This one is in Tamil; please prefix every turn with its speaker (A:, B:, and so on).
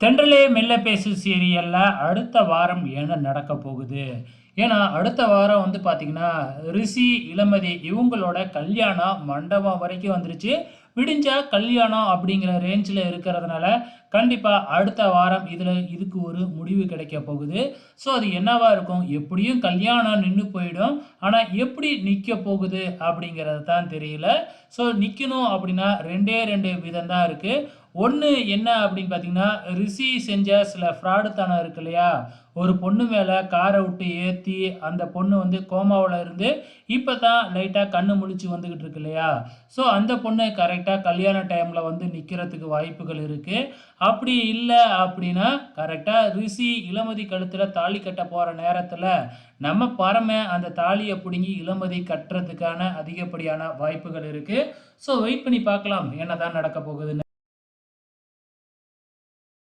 A: தென்றலே மெல்ல பேசு சீரியலில் அடுத்த வாரம் என்ன நடக்க போகுது? ஏன்னா அடுத்த வாரம் வந்து பார்த்தீங்கன்னா ரிஷி இளமதி இவங்களோட கல்யாணம் மண்டபம் வரைக்கும் வந்துருச்சு. விடிஞ்சால் கல்யாணம் அப்படிங்கிற ரேஞ்சில் இருக்கிறதுனால கண்டிப்பாக அடுத்த வாரம் இதில் இதுக்கு ஒரு முடிவு கிடைக்க போகுது. ஸோ அது என்னவாக இருக்கும்? எப்படியும் கல்யாணம் நின்று போயிடும். ஆனால் எப்படி நிற்க போகுது அப்படிங்கிறது தான் தெரியல. ஸோ நிற்கணும் அப்படின்னா ரெண்டே ரெண்டு விதம் தான் இருக்குது ஒன்று என்ன அப்படின்னு பார்த்தீங்கன்னா ரிஷி செஞ்ச சில ஃப்ராடுத்தனம் இருக்கு இல்லையா? ஒரு பொண்ணு மேலே காரை விட்டு ஏற்றி அந்த பொண்ணு வந்து கோமாவில் இருந்து இப்போ தான் லைட்டாக கண்ணு முழிச்சு வந்துக்கிட்டு இருக்கு இல்லையா? ஸோ அந்த பொண்ணு கரெக்டாக கல்யாண டைமில் வந்து நிற்கிறதுக்கு வாய்ப்புகள் இருக்குது அப்படி இல்லை அப்படின்னா கரெக்டாக ரிஷி இளமதி கழுத்தில் தாலி கட்ட போகிற நேரத்தில் நம்ம பறமை அந்த தாலியை பிடுங்கி இளமதி கட்டுறதுக்கான அதிகப்படியான வாய்ப்புகள் இருக்குது ஸோ வெயிட் பண்ணி பார்க்கலாம் என்ன தான் நடக்க போகுதுன்னு.